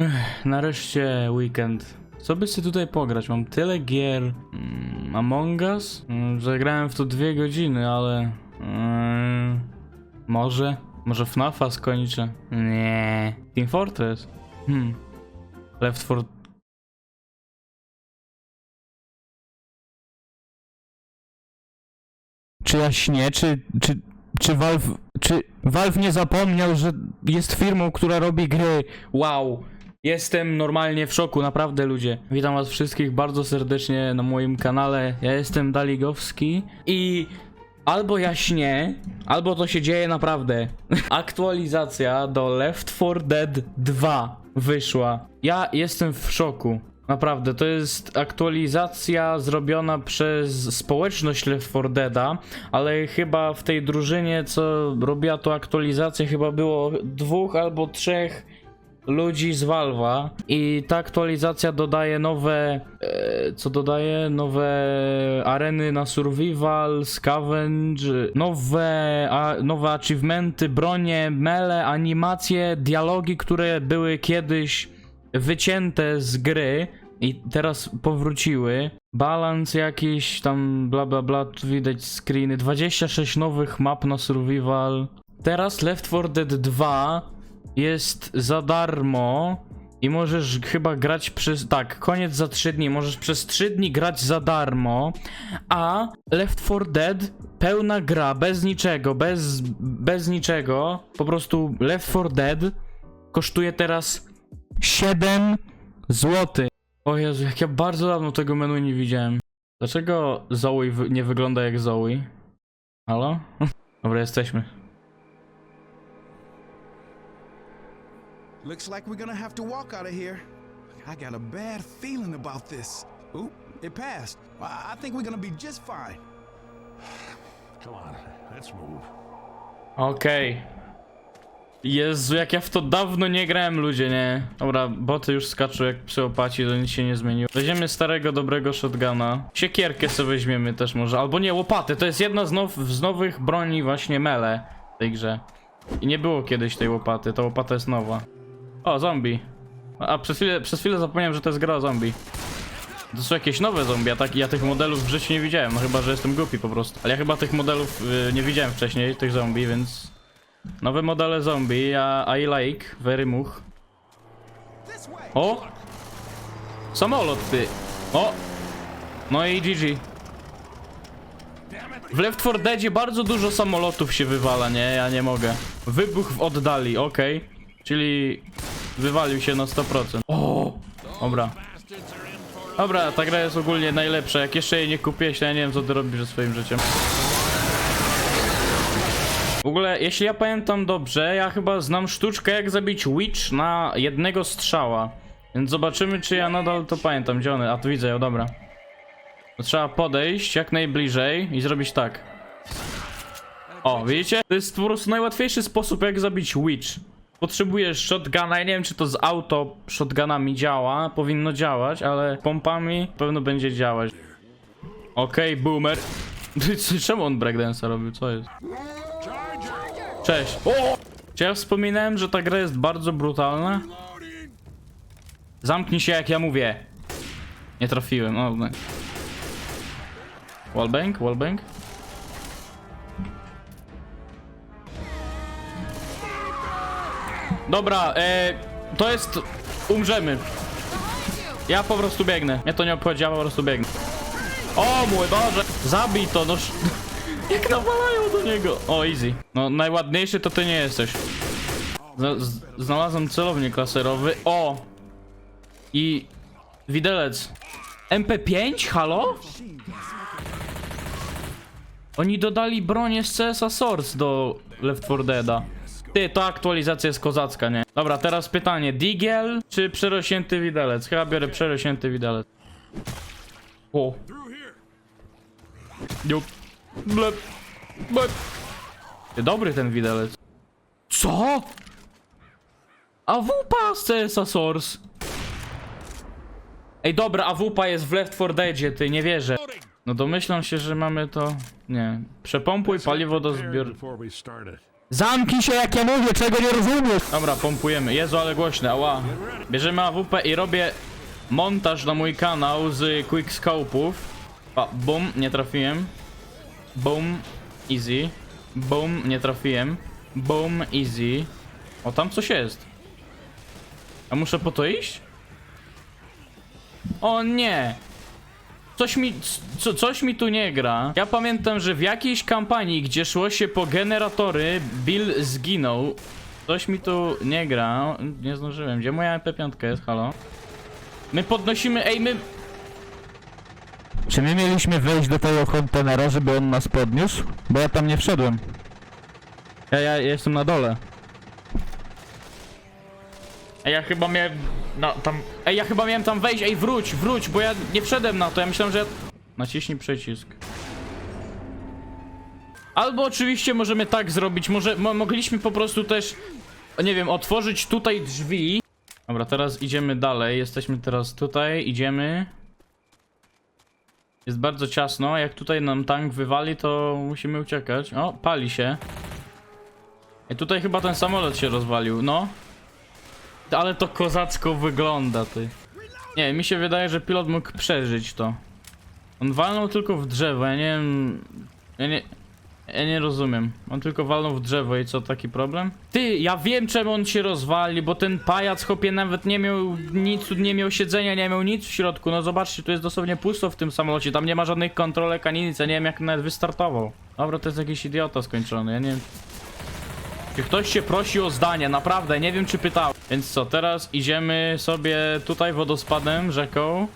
Ech, nareszcie weekend. Co by sobie tutaj pograć? Mam tyle gier. Mm, Among Us? Mm, Zagrałem w to dwie godziny, ale... Mm, może? Może FNAFa skończę? Nie. Team Fortress? Hmm. Left 4... Czy ja śnię? Czy, czy, czy Valve... Czy Valve nie zapomniał, że jest firmą, która robi gry? Wow. Jestem normalnie w szoku, naprawdę ludzie. Witam was wszystkich bardzo serdecznie na moim kanale. Ja jestem Daligowski i albo ja śnię, albo to się dzieje naprawdę. Aktualizacja do Left 4 Dead 2 wyszła. Ja jestem w szoku. Naprawdę, to jest aktualizacja zrobiona przez społeczność Left 4 Deada, ale chyba w tej drużynie, co robiła to aktualizację, chyba było dwóch albo trzech ludzi z Valve'a i ta aktualizacja dodaje nowe, e, co dodaje? Nowe areny na survival, scavenge, nowe, a, nowe achievementy, bronie, mele, animacje, dialogi, które były kiedyś wycięte z gry i teraz powróciły. Balans jakiś tam bla bla bla, tu widać screeny, 26 nowych map na survival. Teraz Left 4 Dead 2 jest za darmo i możesz chyba grać przez. Tak, koniec za 3 dni. Możesz przez 3 dni grać za darmo, a Left 4 Dead pełna gra, bez niczego, bez, bez niczego. Po prostu Left 4 Dead kosztuje teraz 7 zł. O Jezu, jak ja bardzo dawno tego menu nie widziałem. Dlaczego Zoe nie wygląda jak Zoe? Halo? Dobra, jesteśmy. Looks like we're gonna have to walk out of here. I got a bad feeling about this. Oop, it passed. I I think we're gonna be just fine. Come on, let's move. Okej. Jezu, jak ja w to dawno nie grałem, ludzie, nie? Dobra, boty już skaczą jak psychopaci, to nic się nie zmieniło. Weźmiemy starego, dobrego shotguna. Siekierkę sobie weźmiemy też może, albo nie, łopaty. To jest jedna z, now z nowych broni właśnie mele w tej grze. I nie było kiedyś tej łopaty, ta łopata jest nowa. O, zombie. A przez chwilę, przez chwilę zapomniałem, że to jest gra o zombie. To są jakieś nowe zombie, tak, ja tych modelów w życiu nie widziałem, no chyba, że jestem głupi po prostu. Ale ja chyba tych modelów y, nie widziałem wcześniej, tych zombie, więc... Nowe modele zombie, I like, very much. O! Samolot, ty! O! No i GG. W Left 4 Deadzie bardzo dużo samolotów się wywala, nie? Ja nie mogę. Wybuch w oddali, okej. Czyli wywalił się na 100%. O! Dobra. Dobra, ta gra jest ogólnie najlepsza. Jak jeszcze jej nie kupiłeś, to ja nie wiem co ty robisz ze swoim życiem. W ogóle, jeśli ja pamiętam dobrze, ja chyba znam sztuczkę jak zabić Witch na jednego strzała. Więc zobaczymy, czy ja nadal to pamiętam. Gdzie one? A tu widzę ją, dobra. To trzeba podejść jak najbliżej i zrobić tak. O, widzicie? To jest po prostu najłatwiejszy sposób jak zabić Witch. Potrzebujesz shotguna, ja nie wiem czy to z auto shotgunami działa, powinno działać, ale pompami pewno będzie działać. Okej, boomer. Czemu on breakdance'a robił? Co jest? Cześć. O! Czy ja wspominałem, że ta gra jest bardzo brutalna? Zamknij się jak ja mówię. Nie trafiłem, o. No. Wallbang? Wallbang? Dobra, e, to jest... Umrzemy. Ja po prostu biegnę. Mnie to nie obchodzi, ja po prostu biegnę. O mój Boże! Zabij to, no... sz- Jak nawalają do niego! O, easy. No, najładniejszy to ty nie jesteś. Z znalazłem celownik laserowy. O! I... Widelec. MP5? Halo? Oni dodali bronię z CSA Source do Left 4 Deada. Ty, to aktualizacja jest kozacka, nie? Dobra, teraz pytanie. Digiel czy przerośnięty widelec? Chyba biorę przerośnięty widelec. O. Jup. Blep. Blep. Ty, Dobry ten widelec. Co? AWP z CSA Source. Ej, dobra, AWP jest w Left 4 Deadzie, ty, nie wierzę. No domyślam się, że mamy to... Nie. Przepompuj paliwo do Prepared Zamknij się jak ja mówię, czego nie rozumiesz! Dobra, pompujemy. Jezu, ale głośne, ała. Bierzemy AWP i robię montaż na mój kanał z quickscope'ów. Pa, bum, nie trafiłem. Boom, easy. Boom, nie trafiłem. Boom, easy. O, tam coś jest. A muszę po to iść? O nie! Coś mi, co, coś mi tu nie gra. Ja pamiętam, że w jakiejś kampanii, gdzie szło się po generatory, Bill zginął. Coś mi tu nie gra. Nie zdążyłem. Gdzie moja MP5 jest? Halo? My podnosimy, ej, my... Czy my mieliśmy wejść do tego kontenera, żeby on nas podniósł? Bo ja tam nie wszedłem. Ja, ja jestem na dole. Ej, ja chyba miałem... No, tam... Ej, ja chyba miałem tam wejść, ej, wróć, wróć, bo ja nie wszedłem na to, ja myślałem, że... Naciśnij przycisk. Albo oczywiście możemy tak zrobić, może mo mogliśmy po prostu też, nie wiem, otworzyć tutaj drzwi. Dobra, teraz idziemy dalej, jesteśmy teraz tutaj, idziemy. Jest bardzo ciasno, jak tutaj nam tank wywali, to musimy uciekać. O, pali się. I tutaj chyba ten samolot się rozwalił, no. Ale to kozacko wygląda, ty. Nie, mi się wydaje, że pilot mógł przeżyć to. On walnął tylko w drzewo, ja nie wiem... Ja nie... Ja nie rozumiem. On tylko walnął w drzewo i co, taki problem? Ty, ja wiem czemu on się rozwali, bo ten pajac chłopie nawet nie miał nic, nie miał siedzenia, nie miał nic w środku. No zobaczcie, tu jest dosłownie pusto w tym samolocie, tam nie ma żadnych kontrolek ani nic, ja nie wiem jak nawet wystartował. Dobra, to jest jakiś idiota skończony, ja nie wiem... Ktoś się prosi o zdanie, naprawdę, nie wiem czy pytał. Więc co, teraz idziemy sobie tutaj wodospadem, rzeką.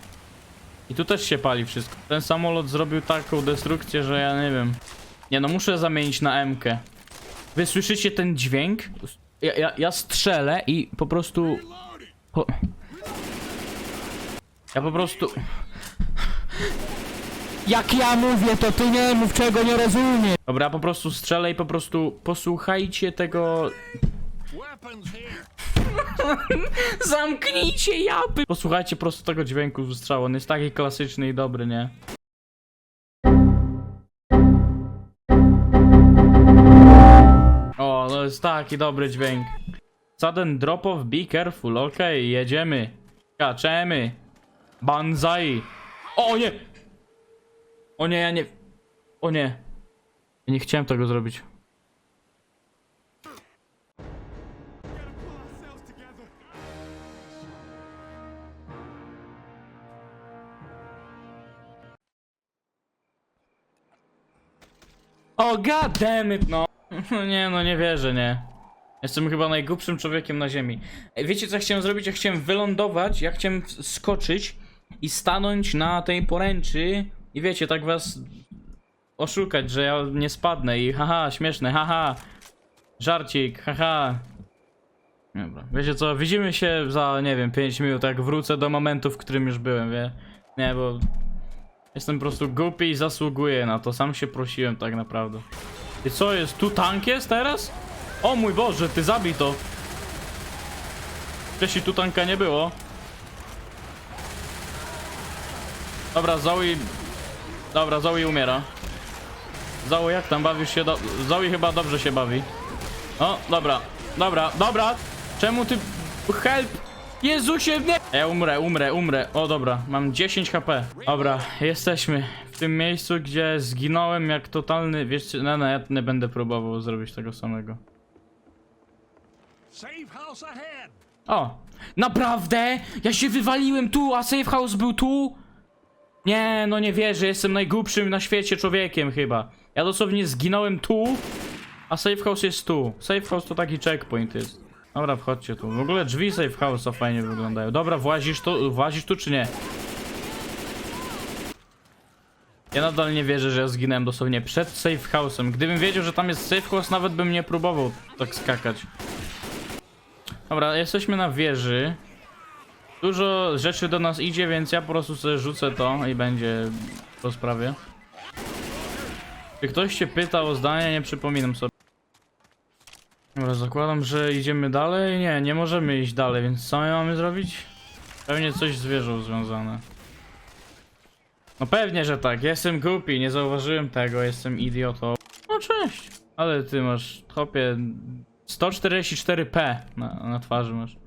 I tu też się pali wszystko. Ten samolot zrobił taką destrukcję, że ja nie wiem. Nie no, muszę zamienić na MK. Wy słyszycie ten dźwięk? Ja, ja, ja strzelę i po prostu... Po... Ja po prostu... Jak ja mówię, to ty nie mów, czego nie rozumiesz! Dobra, ja po prostu strzelę i po prostu posłuchajcie tego. Zamknijcie japy! Posłuchajcie po prostu tego dźwięku strzału, on jest taki klasyczny i dobry, nie? O, to jest taki dobry dźwięk. Sudden drop off, be careful, okej, jedziemy. Kaczemy. Banzai. O nie! O nie, ja nie... O nie. Ja nie chciałem tego zrobić. O god damn it, no. Nie, no nie wierzę, nie. Jestem chyba najgłupszym człowiekiem na ziemi. Wiecie co ja chciałem zrobić? Ja chciałem wylądować, ja chciałem skoczyć i stanąć na tej poręczy i wiecie, tak was oszukać, że ja nie spadnę i haha, śmieszne, haha. Żarcik, haha. Dobra, wiecie co, widzimy się za, nie wiem, 5 minut, jak wrócę do momentu, w którym już byłem, wie? Nie, bo Jestem po prostu głupi i zasługuję na to. Sam się prosiłem tak naprawdę. I co jest? Tu tank jest teraz? O mój Boże, ty zabij to. Wcześniej tu tanka nie było. Dobra, Zoe... Dobra, Zoe umiera. Zoe, jak tam bawisz się do... Zoe chyba dobrze się bawi. O, dobra. Dobra, dobra. Czemu ty... Help! Jezusie, nie! Ja umrę, umrę, umrę. O, dobra, mam 10 HP. Dobra, jesteśmy w tym miejscu, gdzie zginąłem jak totalny... Wiesz, co- no, no, ja nie będę próbował zrobić tego samego. O! Naprawdę? Ja się wywaliłem tu, a safe house był tu? Nie, no nie wierzę, jestem najgłupszym na świecie człowiekiem chyba. Ja dosłownie zginąłem tu, a safe house jest tu. Safe house to taki checkpoint jest. Dobra, wchodźcie tu. W ogóle drzwi safe house'a fajnie wyglądają. Dobra, włazisz tu, włazisz tu czy nie? Ja nadal nie wierzę, że ja zginąłem dosłownie przed safe house'em. Gdybym wiedział, że tam jest safe house, nawet bym nie próbował tak skakać. Dobra, jesteśmy na wieży. Dużo rzeczy do nas idzie, więc ja po prostu sobie rzucę to i będzie po sprawie. Czy ktoś się pyta o zdanie, nie przypominam sobie. Dobra, zakładam, że idziemy dalej. Nie, nie możemy iść dalej, więc co my mamy zrobić? Pewnie coś z wieżą związane. No pewnie, że tak. Jestem głupi, nie zauważyłem tego, jestem idiotą. No cześć. Ale ty masz, chłopie, 144p na, na twarzy masz.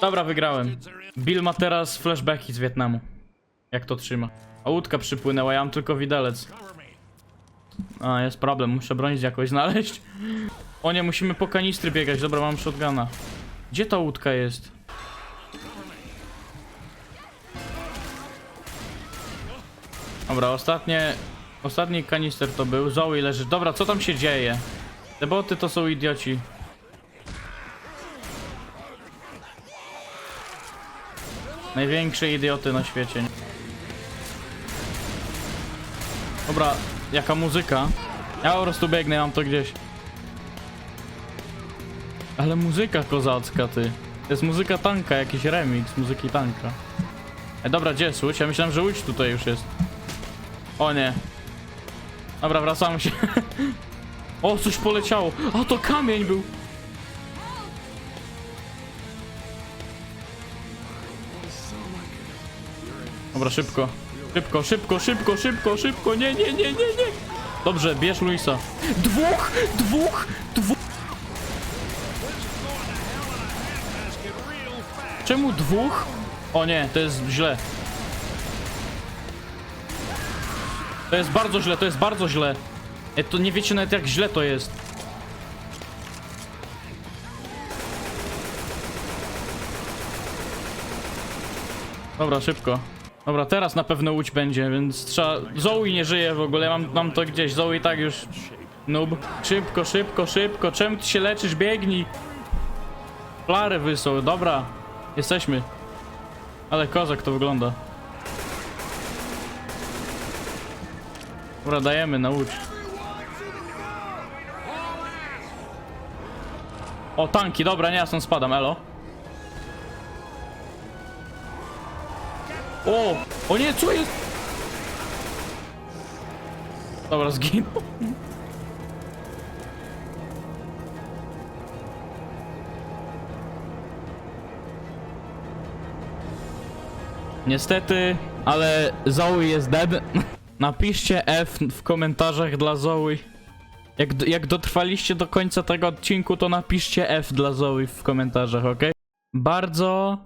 Dobra, wygrałem. Bill ma teraz flashbacki z Wietnamu. Jak to trzyma. A łódka przypłynęła, ja mam tylko widelec. A, jest problem, muszę bronić jakoś znaleźć. O nie, musimy po kanistry biegać, dobra, mam shotguna. Gdzie ta łódka jest? Dobra, ostatnie... Ostatni kanister to był, Zoe leży. Dobra, co tam się dzieje? Te boty to są idioci. Największe idioty na świecie. Dobra, jaka muzyka. Ja po prostu biegnę, mam to gdzieś. Ale muzyka kozacka, ty. To jest muzyka tanka, jakiś remix muzyki tanka. E, dobra, gdzie jest Łódź? Ja myślałem, że Łódź tutaj już jest. O nie. Dobra, wracamy się. o, coś poleciało. A, to kamień był. Dobra, szybko. Szybko, szybko, szybko, szybko, szybko. Nie, nie, nie, nie, nie. Dobrze, bierz Luisa. Dwóch, dwóch, dwóch. Czemu dwóch? O nie, to jest źle. To jest bardzo źle, to jest bardzo źle. E, to nie wiecie nawet jak źle to jest. Dobra, szybko. Dobra, teraz na pewno łódź będzie, więc trzeba... Zoe nie żyje w ogóle, mam, mam to gdzieś. Zoe tak już... Noob. Szybko, szybko, szybko. Czemu ty się leczysz? Biegnij. Flary wysą, dobra. Jesteśmy. Ale kozak to wygląda. Dobra, dajemy na łódź. O, tanki, dobra, nie, ja stąd spadam, elo. O! O nie, co jest? Dobra, zginął. Niestety, ale Zoe jest dead. Napiszcie F w komentarzach dla Zoe. Jak, jak dotrwaliście do końca tego odcinku, to napiszcie F dla Zoe w komentarzach, ok? Bardzo,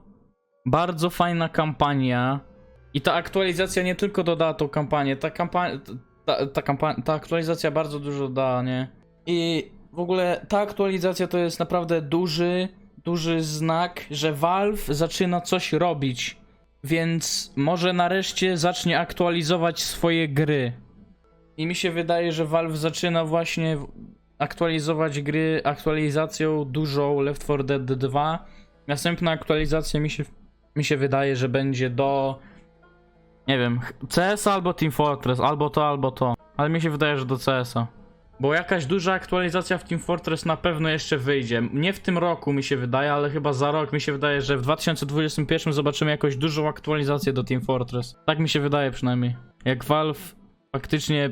bardzo fajna kampania. I ta aktualizacja nie tylko dodała tą kampanię, ta kampania, ta, ta, kampa- ta aktualizacja bardzo dużo da, nie? I w ogóle ta aktualizacja to jest naprawdę duży, duży znak, że Valve zaczyna coś robić. Więc może nareszcie zacznie aktualizować swoje gry. I mi się wydaje, że Valve zaczyna właśnie aktualizować gry aktualizacją dużą Left 4 Dead 2. Następna aktualizacja mi się, mi się wydaje, że będzie do nie wiem, CS albo Team Fortress, albo to, albo to. Ale mi się wydaje, że do CS-a. Bo jakaś duża aktualizacja w Team Fortress na pewno jeszcze wyjdzie. Nie w tym roku mi się wydaje, ale chyba za rok mi się wydaje, że w 2021 zobaczymy jakąś dużą aktualizację do Team Fortress. Tak mi się wydaje przynajmniej. Jak Valve faktycznie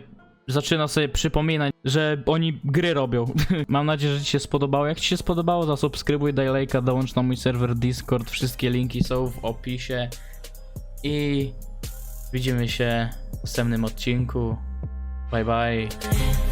zaczyna sobie przypominać, że oni gry robią. Mam nadzieję, że ci się spodobało. Jak ci się spodobało, zasubskrybuj, daj lajka, dołącz na mój serwer Discord. Wszystkie linki są w opisie. I widzimy się w następnym odcinku. Bye bye.